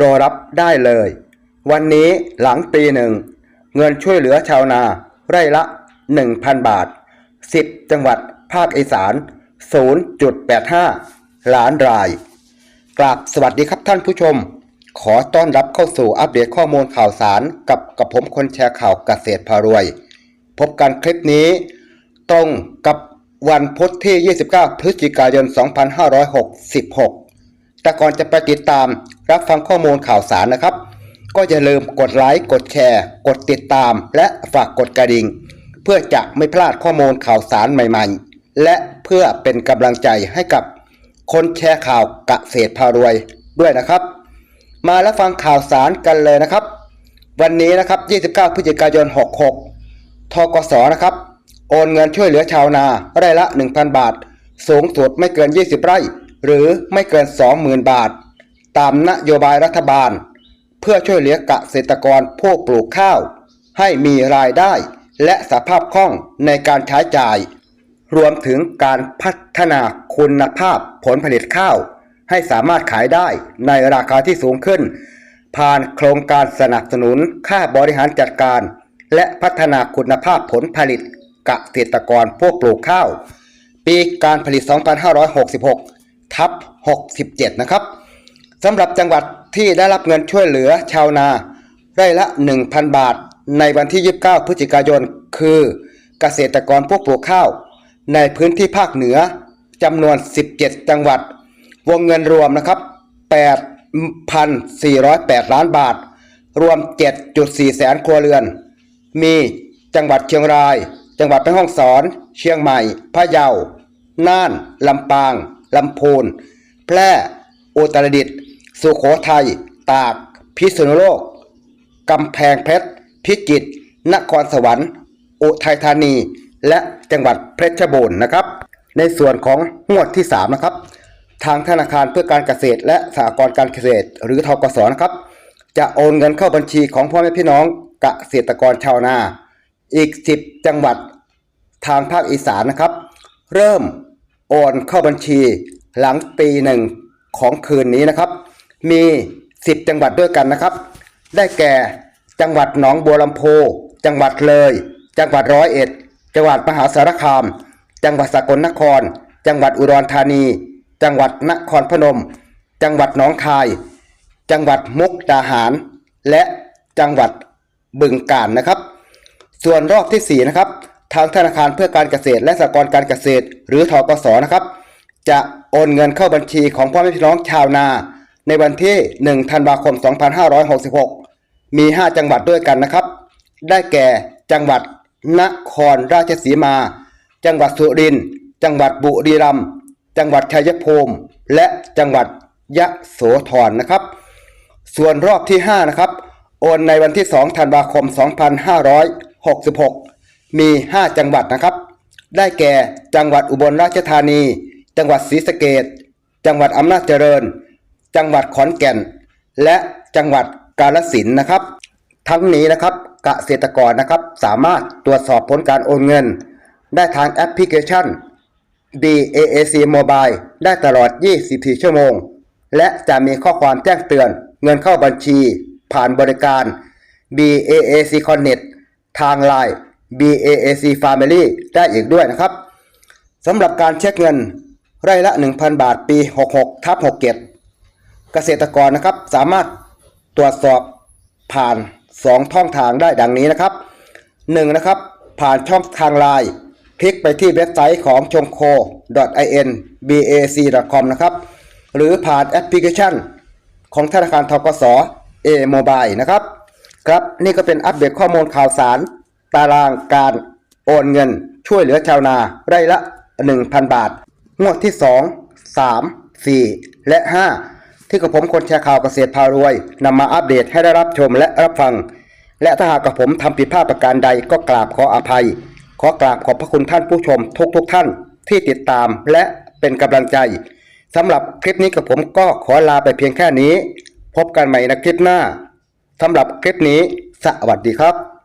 รอรับได้เลย วันนี้หลังปีหนึ่ง เงินช่วยเหลือชาวนา ไร่ละ 1,000 บาท 10 จังหวัดภาคอีสาน 0.85 ล้านราย กราบสวัสดีครับท่านผู้ชม ขอต้อนรับเข้าสู่อัปเดตข้อมูลข่าวสารกับกับผมคนแชร์ข่าวเกษตรพารวย พบกันคลิปนี้ ตรงกับวันพุธที่ 29 พฤศจิกายน 2566 แต่ก่อนจะไปติดตาม รับฟังข้อมูลข่าวสารนะครับ ก็อย่าลืมกดไลค์กดแชร์ กดติดตาม และฝากกดกระดิ่ง เพื่อจะไม่พลาดข้อมูลข่าวสารใหม่ๆ และเพื่อเป็นกำลังใจให้กับคนแชร์ข่าวกเกษตรพารวยด้วยนะครับ มาแล้วฟังข่าวสารกันเลยนะครับ วันนี้นะครับ 29 พฤศจิกายน 66 ทกสนะครับ โอนเงินช่วยเหลือชาวนาไร่ละ 1,000 บาท สูงสุดไม่เกิน 20 ไร่ หรือไม่เกิน 20,000 บาท ตามนโยบายรัฐบาล เพื่อช่วยเหลือเกษตรกรผู้ปลูกข้าว ให้มีรายได้และสภาพคล่องในการใช้จ่าย รวมถึงการพัฒนาคุณภาพผลผลิตข้าว ให้สามารถขายได้ในราคาที่สูงขึ้น ผ่านโครงการสนับสนุนค่าบริหารจัดการ และพัฒนาคุณภาพผลผลิตเกษตรกรผู้ปลูกข้าว ปีการผลิต 2566 ทับ 67 นะครับ สำหรับจังหวัดที่ได้รับเงินช่วยเหลือชาวนาไร่ละ 1,000 บาท ในวันที่ 29 พฤศจิกายน คือเกษตรกรผู้ปลูกข้าว ในพื้นที่ภาคเหนือจำนวน 17 จังหวัด วงเงินรวมนะครับ 8,408 ล้านบาท รวม 7.4 แสนครัวเรือน มีจังหวัดเชียงราย จังหวัดแม่ฮ่องสอน เชียงใหม่ พะเยา น่าน ลำปาง ลำพูน แพร่ อุตรดิตถ์ สุโขทัย ตาก พิษณุโลก กำแพงเพชร พิจิตร นครสวรรค์ อุทัยธานี และจังหวัดเพชรบูรณ์นะครับ ในส่วนของงวดที่ 3 นะครับ ทางธนาคารเพื่อการเกษตร และสหกรณ์การเกษตร หรือทกสนะครับ จะโอนเงินเข้าบัญชีของพ่อแม่พี่น้องเกษตรกรชาวนา อีก 10 จังหวัดทางภาคอีสานนะครับ เริ่มโอนเข้าบัญชีหลังตีหนึ่งของคืนนี้นะครับ มี 10 จังหวัดด้วยกันนะครับ ได้แก่จังหวัดหนองบัวลำโพ จังหวัดเลย จังหวัดร้อยเอ็ด จังหวัดมหาสารคาม จังหวัดสกลนคร จังหวัดอุดรธานี จังหวัดนครพนม จังหวัดหนองคาย จังหวัดมุกดาหาร และจังหวัดบึงกาฬนะครับ ส่วนรอบที่4นะครับทางธนาคารเพื่อการเกษตรและสหกรณ์การเกษตร หรือทกสนะครับ จะโอนเงินเข้าบัญชีของพ่อแม่พี่น้องชาวนา ในวันที่ 1 ธันวาคม 2566 มี 5 จังหวัดด้วยกันนะครับ ได้แก่จังหวัดนครราชสีมา จังหวัดสุรินทร์จังหวัดบุรีรัมย์จังหวัดชัยภูมิ และจังหวัดยะโสธรนะครับ ส่วนรอบที่ 5 นะครับ โอนในวันที่ 2 ธันวาคม 2566 มี 5 จังหวัดนะครับ ได้แก่จังหวัดอุบลราชธานี จังหวัดศรีสะเกษจังหวัดอำนาจเจริญ จังหวัดขอนแก่น และจังหวัดกาฬสินนะครับ ทั้งนี้นะครับเกษตรกรนะครับสามารถตรวจสอบผลการโอนเงิน ได้ทางแอปพลิเคชัน BAAC Mobile ได้ตลอด 24 ชั่วโมง และจะมีข้อความแจ้งเตือน เงินเข้าบัญชี ผ่านบริการ BAAC Connect ทาง Line BAAC Family ได้อีกด้วยนะครับสำหรับการเช็คเงินไร่ละ 1,000 บาทปี 66ทับ67 เกษตรกรนะครับสามารถตรวจสอบผ่าน2ช่องทางได้ดังนี้นะครับ 1. นะครับผ่านช่องทางไลน์คลิกไปที่เว็บไซต์ของชงโค .in bac.com นะครับ หรือผ่านแอปพลิเคชัน ของธนาคารทกส A Mobile นะครับ ครับนี่ก็เป็นอัปเดตข้อมูลข่าวสาร ตารางการโอนเงิน ช่วยเหลือชาวนาไร่ละ 1,000 บาท งวดที่ 2 3 4 และ 5 ที่กับผมคนแชร์ข่าวเกษตรพารวยนำมาอัปเดตให้ได้รับชมและรับฟัง และถ้าหากกับผมทำผิดพลาดประการใดก็กราบขออภัย ขอกราบขอบพระคุณท่านผู้ชมทุกๆทท่านที่ติดตามและเป็นกำลังใจสำหรับคลิปนี้กับผมก็ขอลาไปเพียงแค่นี้ พบกันใหม่ในคลิปหน้าสำหรับคลิปนี้ สวัสดีครับ